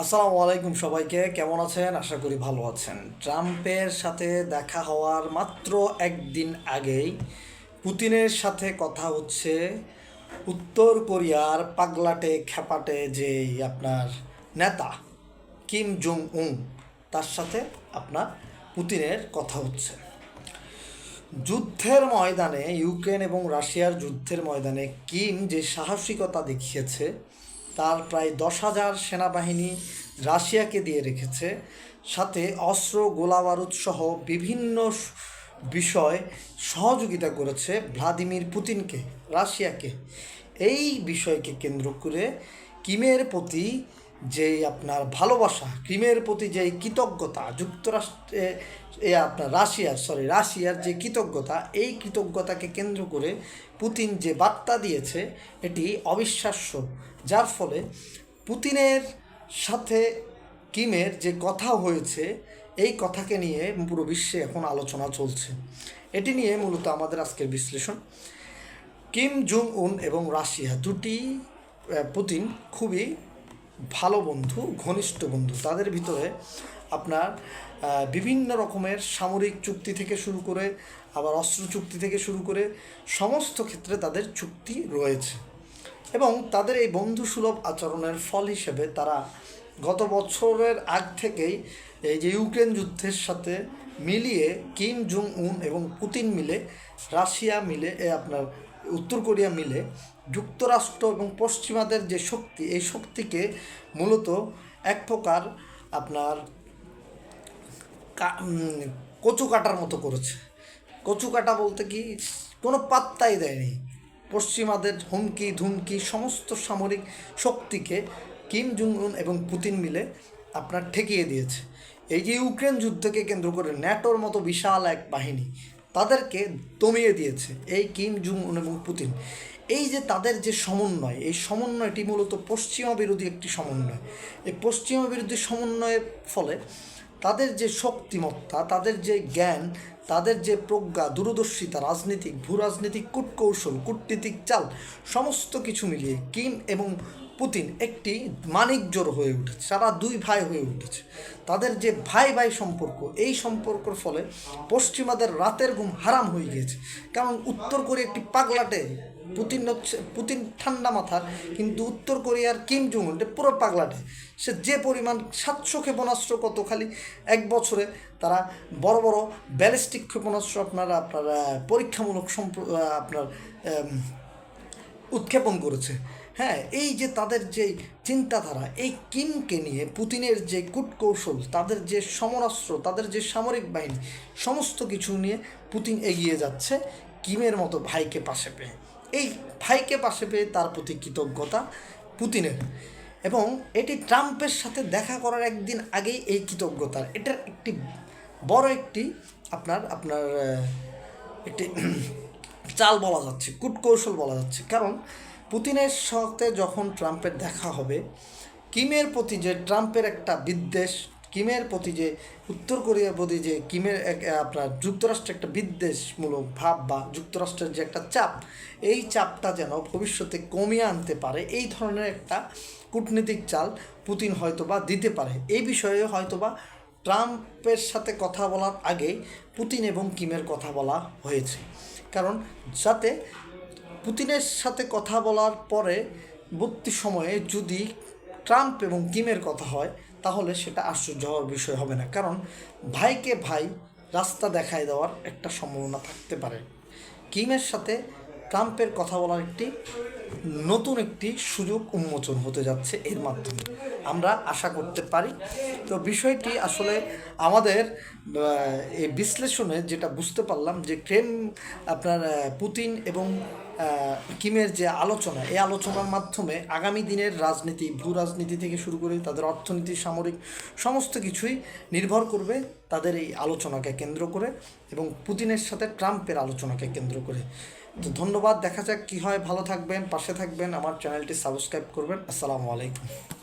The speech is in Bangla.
আসসালামু আলাইকুম সবাইকে, কেমন আছেন? আশা করি ভালো আছেন। ট্রাম্পের সাথে দেখা হওয়ার মাত্র একদিন আগেই পুতিনের সাথে কথা হচ্ছে উত্তর কোরিয়ার পাগলাটে খেপাটে যে আপনার নেতা কিম জং উং তার সাথে আপনার পুতিনের কথা হচ্ছে। যুদ্ধের ময়দানে ইউক্রেন এবং রাশিয়ার যুদ্ধের ময়দানে কিম যে সাহসিকতা দেখিয়েছে তার প্রায় দশ হাজার সেনাবাহিনী রাশিয়াকে দিয়ে রেখেছে। সাথে অস্ত্র, গোলাবারুদ সহ বিভিন্ন বিষয় সহযোগিতা করেছে ভ্লাদিমির পুতিনকে, রাশিয়াকে। এই বিষয়কে কেন্দ্র করে কিমের প্রতি যে আপনার ভালোবাসা ক্রিমের প্রতি যে কৃতজ্ঞতা যুক্তরাষ্ট্রে এ আপনার রাশিয়ার সরি রাশিয়ার যে কৃতজ্ঞতা, এই কৃতজ্ঞতাকে কেন্দ্র করে পুতিন যে বার্তা দিয়েছে, এটি অবিশ্বাস্য। যার ফলে পুতিনের সাথে কিমের যে কথা হয়েছে, এই কথাকে নিয়ে পুরো বিশ্বে এখন আলোচনা চলছে। এটি নিয়ে মূলত আমাদের আজকের বিশ্লেষণ। কিম জং উন এবং রাশিয়া দুটি পুতিন খুবই ভালো বন্ধু, ঘনিষ্ঠ বন্ধু। তাদের ভিতরে আপনার বিভিন্ন রকমের সামরিক চুক্তি থেকে শুরু করে, আবার অস্ত্র চুক্তি থেকে শুরু করে সমস্ত ক্ষেত্রে তাদের চুক্তি রয়েছে। এবং তাদের এই বন্ধুসুলভ আচরণের ফল হিসেবে তারা গত বছরের আগ থেকেই এই যে ইউক্রেন যুদ্ধের সাথে মিলিয়ে কিম জং উন এবং পুতিন মিলে, রাশিয়া মিলে, এ আপনার উত্তর কোরিয়া মিলে যুক্তরাষ্ট্র এবং পশ্চিমাদের যে শক্তি, এই শক্তিকে মূলত এক প্রকার আপনার কচু কাটার মতো করেছে। কচু কাটা বলতে কি, কোনো পাত্তাই দেয়নি। পশ্চিমাদের হুমকি, ধুমকি, সমস্ত সামরিক শক্তিকে কিম জুং এবং পুতিন মিলে আপনার ঠেকিয়ে দিয়েছে। এই যে ইউক্রেন যুদ্ধকে কেন্দ্র করে ন্যাটোর মতো বিশাল এক বাহিনী তাদেরকে দমিয়ে দিয়েছে এই কিম জুং উন এবং পুতিন। এই যে তাদের যে সমন্বয়, এই সমন্বয়টি মূলত পশ্চিমা বিরোধী একটি সমন্বয়। এই পশ্চিমা বিরোধী সমন্বয়ের ফলে তাদের যে শক্তিমত্তা, তাদের যে জ্ঞান, তাদের যে প্রজ্ঞা, দূরদর্শিতা, রাজনীতিক ভূ রাজনীতিক কূটকৌশল, কূটনীতিক চাল, সমস্ত কিছু মিলিয়ে কিম এবং পুতিন একটি মানিক জোর হয়ে উঠেছে তারা দুই ভাই হয়ে উঠেছে। তাদের যে ভাই ভাই সম্পর্ক, এই সম্পর্কের ফলে পশ্চিমাদের রাতের ঘুম হারাম হয়ে গিয়েছে। কারণ উত্তর কোরিয়া একটি পাগলাটে পুতিন হচ্ছে, পুতিন ঠান্ডা মাথার কিন্তু উত্তর কোরিয়ার কিম জং পুরো পাগলাটে। সে যে পরিমাণ সাতশো ক্ষেপণাস্ত্র কত খালি, এক বছরে তারা বড় বড় ব্যালিস্টিক ক্ষেপণাস্ত্র আপনারা, আপনার পরীক্ষামূলক সম্প আপনার উৎক্ষেপণ করেছে। হ্যাঁ এই যে তাদের যে চিন্তাধারা, এই কিমকে নিয়ে পুতিনের যে কূটকৌশল, তাদের যে সমরাস্ত্র, তাদের যে সামরিক বাহিনী, সমস্ত কিছু নিয়ে পুতিন এগিয়ে যাচ্ছে কিমের মতো ভাইকে পাশে পেয়ে। এই ভাইকে পাশে পেয়ে তার প্রতি কৃতজ্ঞতা পুতিনের। এবং এটি ট্রাম্পের সাথে দেখা করার একদিন আগেই এই কৃতজ্ঞতার। এটার একটি বড় একটি আপনার আপনার একটি চাল বলা যাচ্ছে, কূটকৌশল বলা যাচ্ছে। কারণ পুতিনের সাথে যখন ট্রাম্পের দেখা হবে, কিমের প্রতি যে ট্রাম্পের একটা বিদ্বেষ কিমের প্রতি যে, উত্তর কোরিয়ার প্রতি যে কিমের এক আপনার যুক্তরাষ্ট্রের একটা বিদ্বেষমূলক ভাব বা যুক্তরাষ্ট্রের যে একটা চাপ, এই চাপটা যেন ভবিষ্যতে কমিয়ে আনতে পারে, এই ধরনের একটা কূটনীতিক চাল পুতিন হয়তোবা দিতে পারে। এই বিষয়ে হয়তোবা ট্রাম্পের সাথে কথা বলার আগে পুতিন এবং কিমের কথা বলা হয়েছে। কারণ যাতে পুতিনের সাথে কথা বলার পরে বর্তী সময়ে যদি ট্রাম্প এবং কিমের কথা হয়, তাহলে সেটা আশ্চর্য হওয়ার বিষয় হবে না। কারণ ভাইকে ভাই রাস্তা দেখায় দেওয়ার একটা সম্ভাবনা থাকতে পারে। কিমের সাথে ট্রাম্পের কথা বলার একটি নতুন একটি সুযোগ উন্মোচন হতে যাচ্ছে এর মাধ্যমে। আমরা আশা করতে পারি। তো বিষয়টি আসলে আমাদের এই বিশ্লেষণে যেটা বুঝতে পারলাম যে ক্রেম আপনার পুতিন এবং কিমের যে আলোচনা, এই আলোচনার মাধ্যমে আগামী দিনের রাজনীতি, ভূ রাজনীতি থেকে শুরু করে তাদের অর্থনীতি, সামরিক সমস্ত কিছুই নির্ভর করবে তাদের এই আলোচনাকে কেন্দ্র করে এবং পুতিনের সাথে ট্রাম্পের আলোচনাকে কেন্দ্র করে। তো ধন্যবাদ, দেখা যাক কী হয়। ভালো থাকবেন, পাশে থাকবেন। আমার চ্যানেলটি সাবস্ক্রাইব করবেন। আসসালামু আলাইকুম।